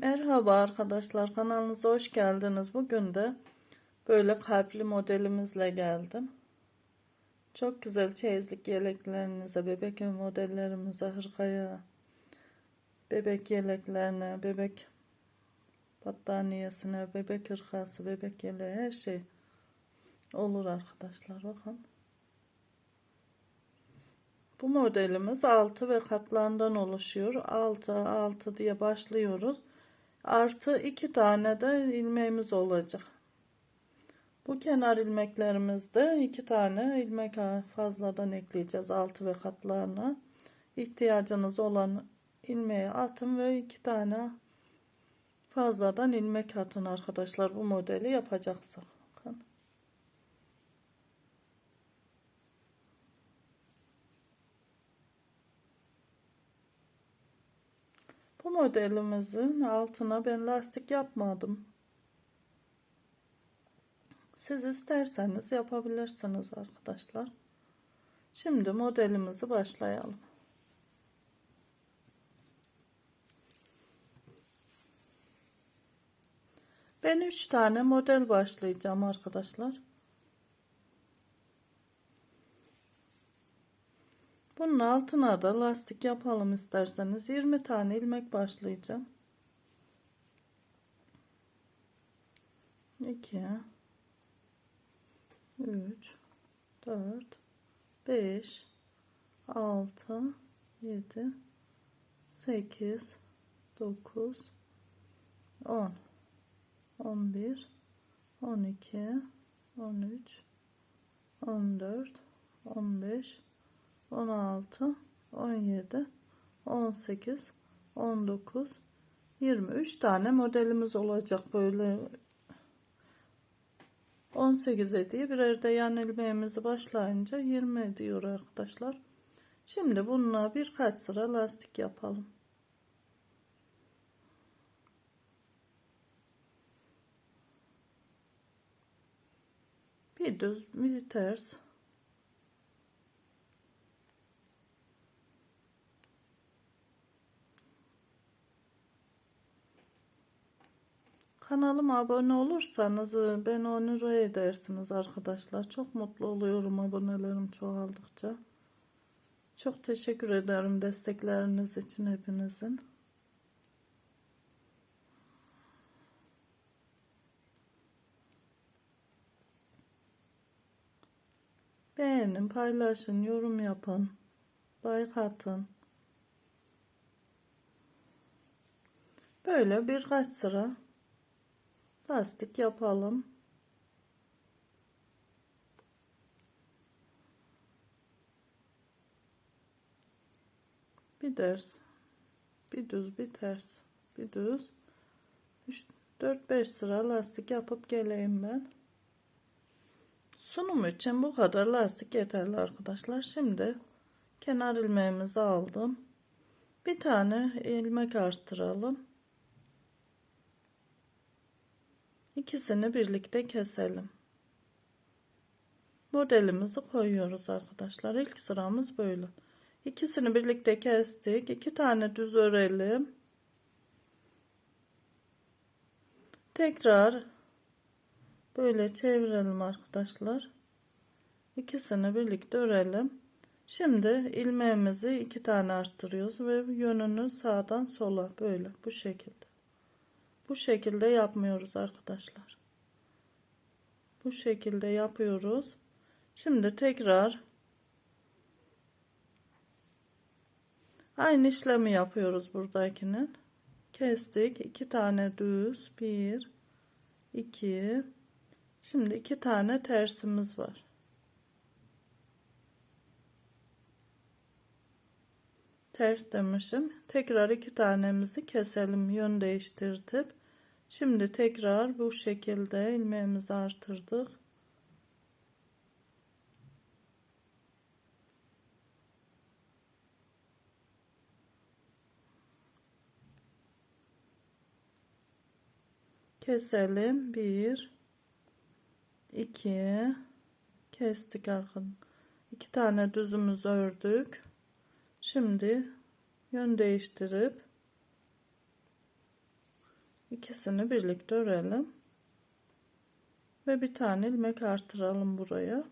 Merhaba arkadaşlar kanalınıza hoş geldiniz. Bugün de böyle kalpli modelimizle geldim. Çok güzel çeyizlik yeleklerinize, bebek modellerimize, hırkaya, bebek yeleklerine, bebek battaniyesine, bebek hırkası, bebek yeleği her şey olur arkadaşlar. Bakın. Bu modelimiz 6 ve katlarından oluşuyor. 6 6 diye başlıyoruz. Artı 2 tane de ilmeğimiz olacak. Bu kenar ilmeklerimizde 2 tane ilmek fazladan ekleyeceğiz 6 ve katlarına. İhtiyacınız olan ilmeği atın ve 2 tane fazladan ilmek atın arkadaşlar bu modeli yapacaksak. Bakın. Bu modelimizin altına ben lastik yapmadım. Siz isterseniz yapabilirsiniz arkadaşlar. Şimdi modelimizi başlayalım. Ben 3 tane model başlayacağım arkadaşlar. Bunun altına da lastik yapalım isterseniz. 20 tane ilmek başlayacağım. 2 3 4 5 6 7 8 9 10 11 12 13 14 15 16 17 18 19 23 tane modelimiz olacak böyle. 18 ediyor. Birer de yan ilmeğimizi başlayınca 20 ediyor arkadaşlar. Şimdi bununla birkaç sıra lastik yapalım. Bir düz bir ters Kanalıma abone olursanız e, beni onur edersiniz arkadaşlar. Çok mutlu oluyorum abonelerim çoğaldıkça. Çok teşekkür ederim destekleriniz için hepinizin. Beğenin, paylaşın, yorum yapın. Like atın. Böyle birkaç sıra lastik yapalım. Bir ders, bir düz, bir ters, bir düz. 4-5 sıra lastik yapıp geleyim ben. Sunum için bu kadar lastik yeterli arkadaşlar. Şimdi kenar ilmeğimizi aldım. Bir tane ilmek arttıralım. İkisini birlikte keselim. Modelimizi koyuyoruz arkadaşlar. İlk sıramız böyle. İkisini birlikte kestik. İki tane düz örelim. Tekrar böyle çevirelim arkadaşlar. İkisini birlikte örelim. Şimdi ilmeğimizi iki tane arttırıyoruz ve yönünü sağdan sola böyle bu şekilde. Bu şekilde yapmıyoruz arkadaşlar. Bu şekilde yapıyoruz. Şimdi tekrar aynı işlemi yapıyoruz buradakinin. Kestik. iki tane düz. Bir, iki. Şimdi iki tane tersimiz var. Ters demişim. Tekrar iki tanemizi keselim. Yön değiştirdik. Şimdi tekrar bu şekilde ilmeğimizi artırdık. Keselim. Bir, iki, kestik arkadaşlar. İki tane düzümüz ördük. Şimdi yön değiştirip İkisini birlikte örelim. Ve bir tane ilmek artıralım buraya.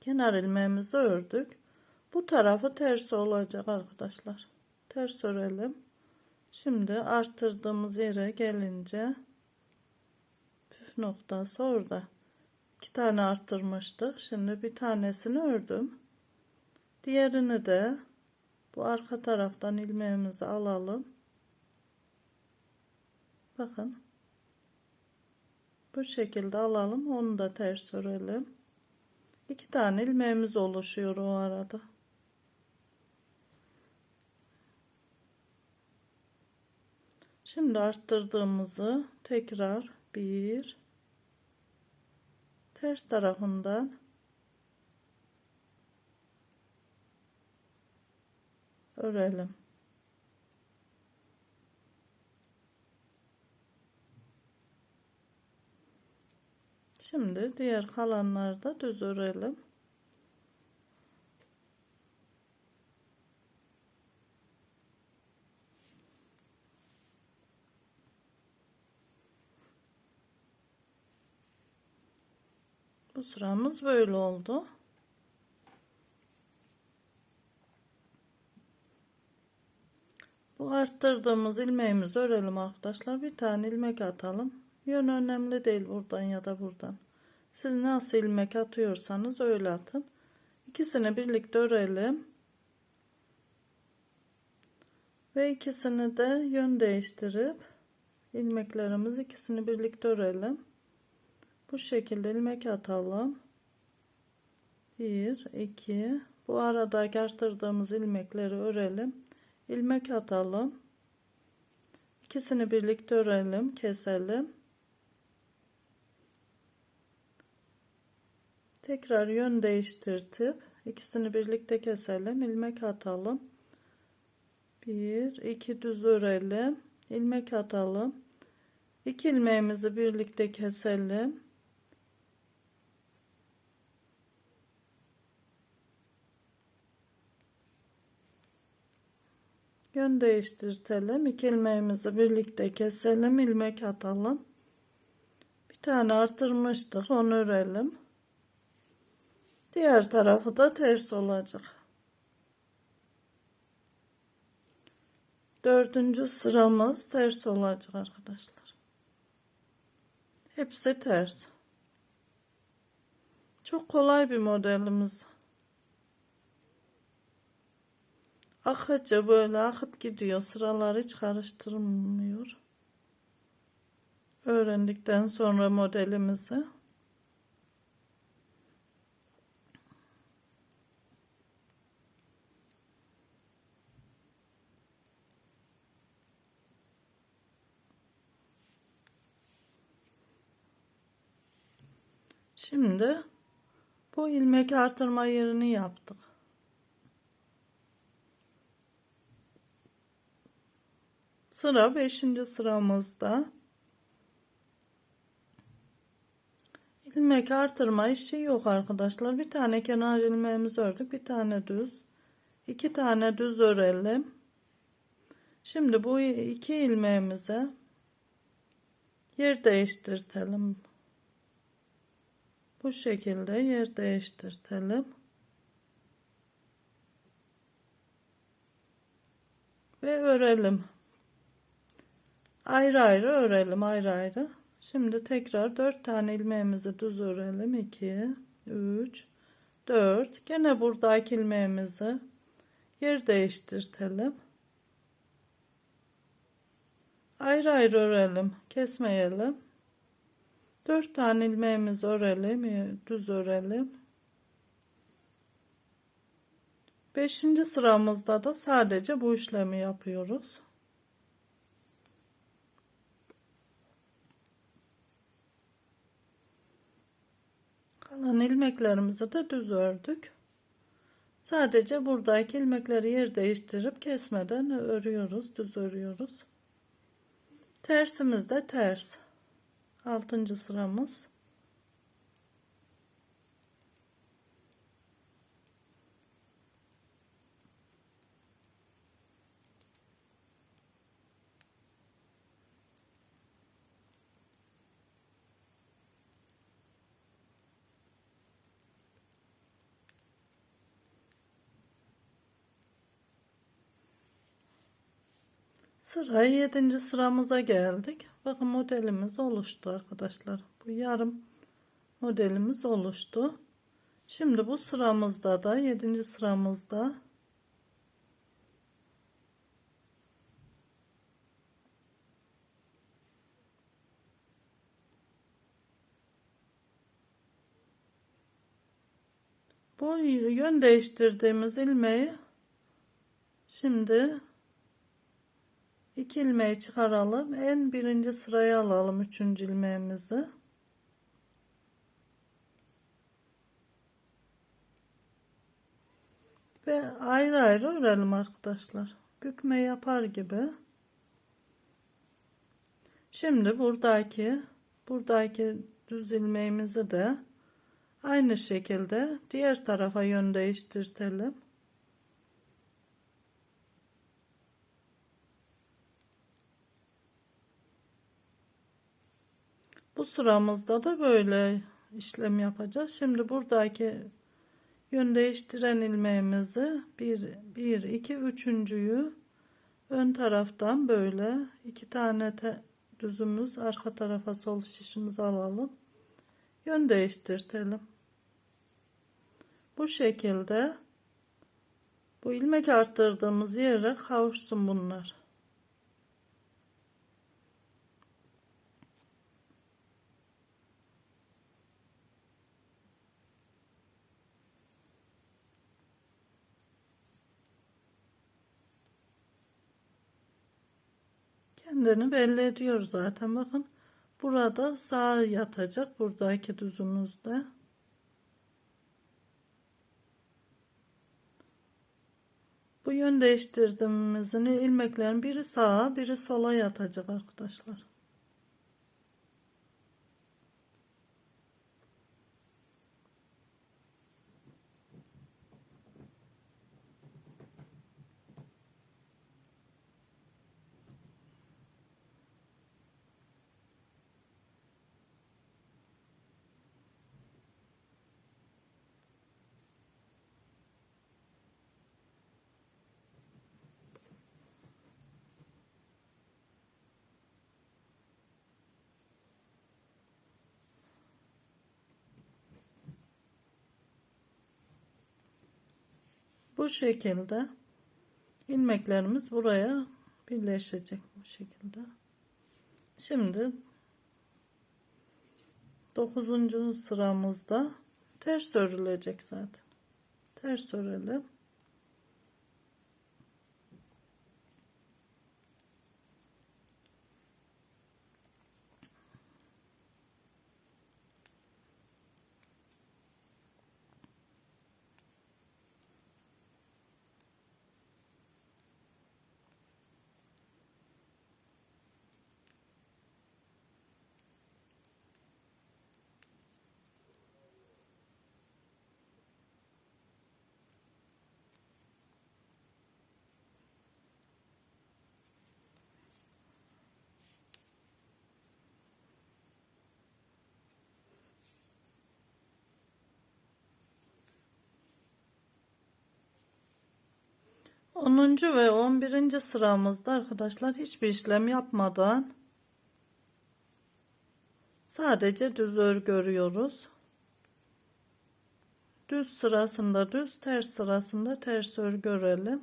Kenar ilmeğimizi ördük. Bu tarafı ters olacak arkadaşlar. Ters örelim. Şimdi arttırdığımız yere gelince püf noktası orada. İki tane arttırmıştık. Şimdi bir tanesini ördüm. Diğerini de bu arka taraftan ilmeğimizi alalım. Bakın. Bu şekilde alalım. Onu da ters örelim. İki tane ilmeğimiz oluşuyor o arada. Şimdi arttırdığımızı tekrar bir ters tarafından örelim. Şimdi diğer kalanları da düz örelim. Bu sıramız böyle oldu. Bu arttırdığımız ilmeğimizi örelim arkadaşlar. Bir tane ilmek atalım. Yön önemli değil buradan ya da buradan. Siz nasıl ilmek atıyorsanız öyle atın. İkisini birlikte örelim. Ve ikisini de yön değiştirip ilmeklerimiz ikisini birlikte örelim. Bu şekilde ilmek atalım. 1 2 bu arada arttırdığımız ilmekleri örelim. İlmek atalım. İkisini birlikte örelim, keselim. Tekrar yön değiştirtip ikisini birlikte keselim. ilmek atalım. 1 2 düz örelim. ilmek atalım. 2 ilmeğimizi birlikte keselim. Yön değiştirtelim. İki ilmeğimizi birlikte keselim. ilmek atalım. Bir tane artırmıştık. Onu örelim. Diğer tarafı da ters olacak. Dördüncü sıramız ters olacak arkadaşlar. Hepsi ters. Çok kolay bir modelimiz. Akıcı böyle akıp gidiyor. Sıraları hiç karıştırmıyor. Öğrendikten sonra modelimizi Şimdi bu ilmek artırma yerini yaptık. Sıra 5. sıramızda. ilmek artırma işi yok arkadaşlar. Bir tane kenar ilmeğimizi ördük. Bir tane düz. iki tane düz örelim. Şimdi bu iki ilmeğimize yer değiştirtelim. Bu şekilde yer değiştirtelim. Ve örelim. Ayrı ayrı örelim ayrı ayrı. Şimdi tekrar 4 tane ilmeğimizi düz örelim. 2, 3, 4. Gene buradaki ilmeğimizi yer değiştirtelim. Ayrı ayrı örelim. Kesmeyelim. 4 tane ilmeğimizi örelim. Düz örelim. 5. sıramızda da sadece bu işlemi yapıyoruz. Kalan ilmeklerimizi de düz ördük. Sadece buradaki ilmekleri yer değiştirip kesmeden örüyoruz, düz örüyoruz. Tersimiz de ters. 6. sıramız. Sıra 7. sıramıza geldik. Bakın modelimiz oluştu arkadaşlar. Bu yarım modelimiz oluştu. Şimdi bu sıramızda da 7. sıramızda bu yön değiştirdiğimiz ilmeği şimdi iki ilmeği çıkaralım. En birinci sıraya alalım üçüncü ilmeğimizi. Ve ayrı ayrı örelim arkadaşlar. Bükme yapar gibi. Şimdi buradaki buradaki düz ilmeğimizi de aynı şekilde diğer tarafa yön değiştirtelim. Bu sıramızda da böyle işlem yapacağız. Şimdi buradaki yön değiştiren ilmeğimizi 1 1 2 üçüncüyü ön taraftan böyle iki tane düzümüz arka tarafa sol şişimizi alalım. Yön değiştirtelim. Bu şekilde bu ilmek arttırdığımız yere kavuşsun bunlar. Kendini belli ediyor zaten. Bakın burada sağ yatacak buradaki düzümüzde. Bu yön değiştirdiğimizin ilmeklerin biri sağa biri sola yatacak arkadaşlar. Bu şekilde ilmeklerimiz buraya birleşecek bu şekilde. Şimdi 9. sıramızda ters örülecek zaten. Ters örelim. Onuncu ve on birinci sıramızda arkadaşlar hiçbir işlem yapmadan sadece düz örgü örüyoruz. Düz sırasında düz, ters sırasında ters örgü örelim.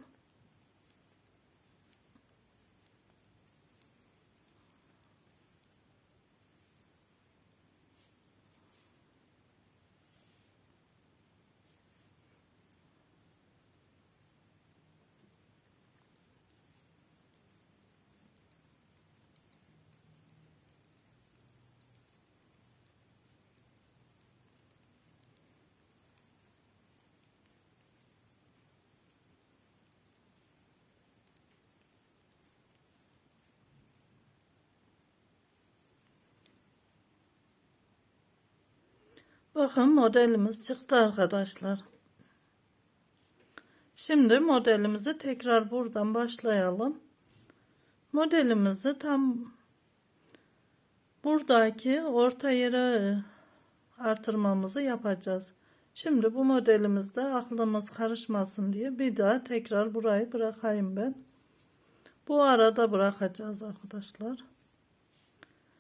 Bakın modelimiz çıktı arkadaşlar. Şimdi modelimizi tekrar buradan başlayalım. Modelimizi tam buradaki orta yere artırmamızı yapacağız. Şimdi bu modelimizde aklımız karışmasın diye bir daha tekrar burayı bırakayım ben. Bu arada bırakacağız arkadaşlar.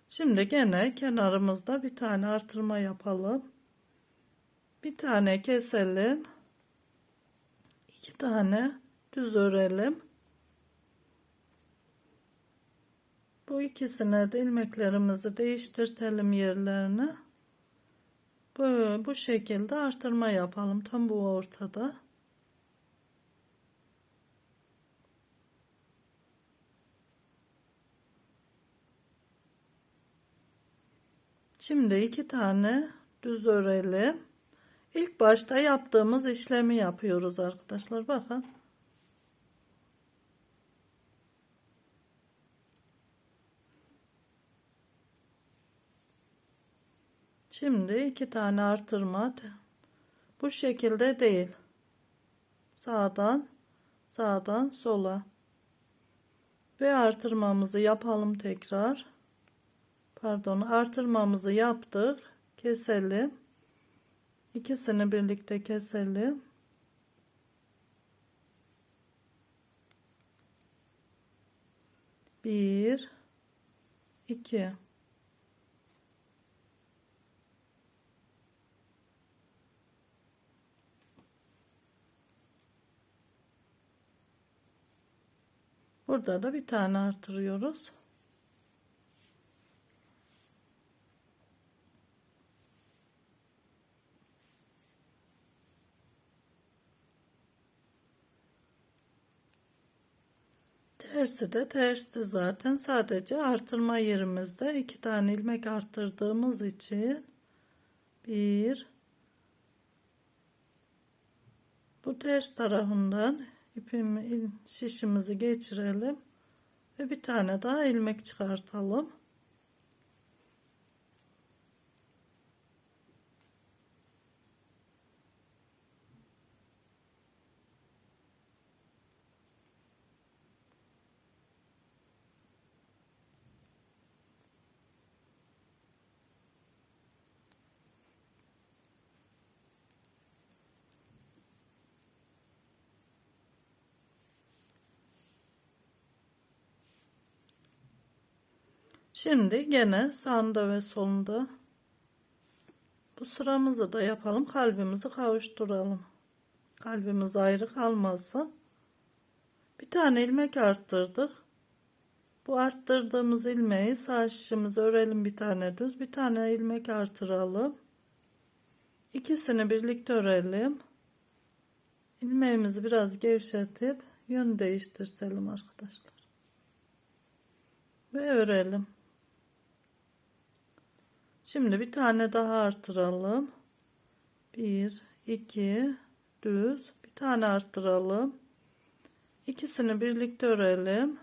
Şimdi gene kenarımızda bir tane artırma yapalım. Bir tane keselim. iki tane düz örelim. Bu ikisine de ilmeklerimizi değiştirtelim yerlerine. Bu, bu şekilde artırma yapalım. Tam bu ortada. Şimdi iki tane düz örelim. İlk başta yaptığımız işlemi yapıyoruz arkadaşlar. Bakın. Şimdi iki tane artırma. Bu şekilde değil. Sağdan sağdan sola. Ve artırmamızı yapalım tekrar. Pardon, artırmamızı yaptık. Keselim. İkisini birlikte keselim. Bir, iki. Burada da bir tane artırıyoruz. Tersi de tersti zaten sadece artırma yerimizde iki tane ilmek arttırdığımız için bir bu ters tarafından ipimi şişimizi geçirelim ve bir tane daha ilmek çıkartalım. Şimdi gene sağında ve solunda bu sıramızı da yapalım. Kalbimizi kavuşturalım. Kalbimiz ayrı kalmasın. Bir tane ilmek arttırdık. Bu arttırdığımız ilmeği sağ şişimize örelim bir tane düz. Bir tane ilmek artıralım. İkisini birlikte örelim. İlmeğimizi biraz gevşetip yön değiştirtelim arkadaşlar. Ve örelim. Şimdi bir tane daha artıralım. 1 2 düz bir tane arttıralım. İkisini birlikte örelim.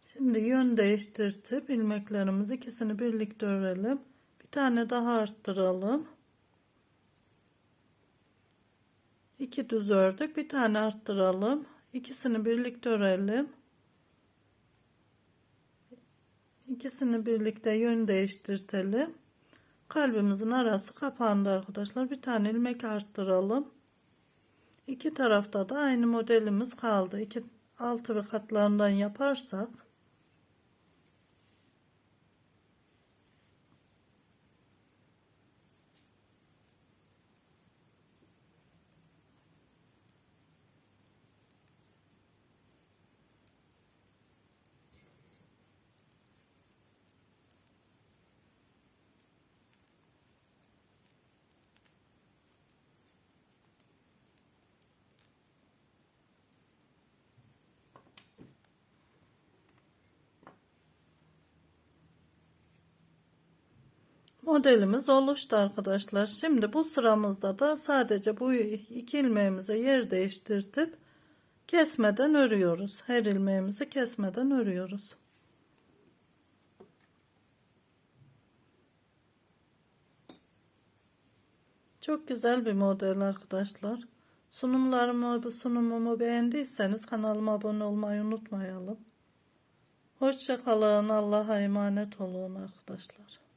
Şimdi yön değiştirtip ilmeklerimizi ikisini birlikte örelim. Bir tane daha arttıralım. İki düz ördük. Bir tane arttıralım. İkisini birlikte örelim. İkisini birlikte yön değiştirtelim. Kalbimizin arası kapandı arkadaşlar. Bir tane ilmek arttıralım. İki tarafta da aynı modelimiz kaldı. İki altı ve katlarından yaparsak modelimiz oluştu arkadaşlar. Şimdi bu sıramızda da sadece bu iki ilmeğimize yer değiştirtip kesmeden örüyoruz. Her ilmeğimizi kesmeden örüyoruz. Çok güzel bir model arkadaşlar. Sunumlarımı, sunumumu beğendiyseniz kanalıma abone olmayı unutmayalım. Hoşçakalın. Allah'a emanet olun arkadaşlar.